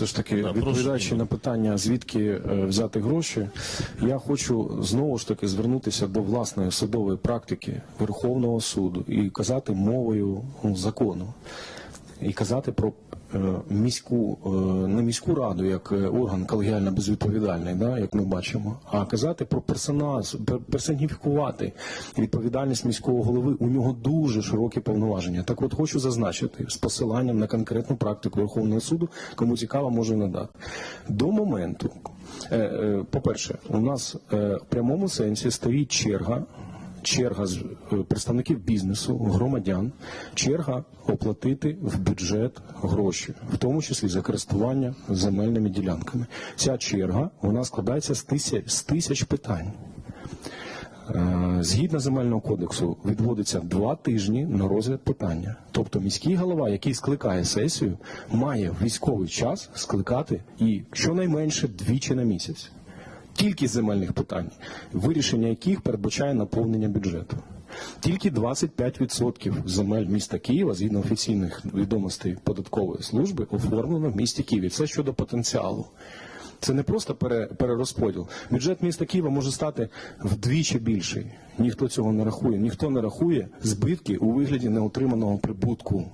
все ж таки, Да, відповідаючи прошу, на питання, звідки е, взяти гроші, я хочу знову ж таки звернутися до власної судової практики Верховного суду і казати мовою ну, закону. І казати про е, міську, е, не міську раду як е, орган колегіально безвідповідальний, да, як ми бачимо, а казати про персонал, пер- персоніфікувати відповідальність міського голови. У нього дуже широкі повноваження. Так от хочу зазначити з посиланням на конкретну практику Верховного суду, кому цікаво, можу надати. До моменту, е, е, по-перше, у нас в прямому сенсі стоїть черга черга з е, представників бізнесу, громадян, черга оплатити в бюджет гроші, в тому числі за користування земельними ділянками. Ця черга вона складається з тисяч, з тисяч питань. Е, Згідно земельного кодексу відводиться два тижні на розгляд питання. Тобто міський голова, який скликає сесію, має військовий час скликати і щонайменше двічі на місяць. Тільки земельних питань, вирішення яких передбачає наповнення бюджету. Тільки 25% земель міста Києва, згідно офіційних відомостей податкової служби, оформлено в місті Києві. Це щодо потенціалу. Це не просто перерозподіл. Бюджет міста Києва може стати вдвічі більший. Ніхто цього не рахує. Ніхто не рахує збитки у вигляді неотриманого прибутку.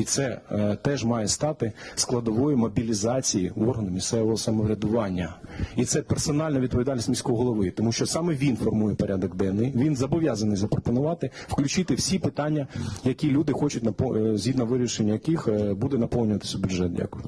І це е, теж має стати складовою мобілізації органу місцевого самоврядування. І це персональна відповідальність міського голови, тому що саме він формує порядок денний. Він зобов'язаний запропонувати, включити всі питання, які люди хочуть е, згідно вирішення яких е, буде наповнюватися бюджет. Дякую.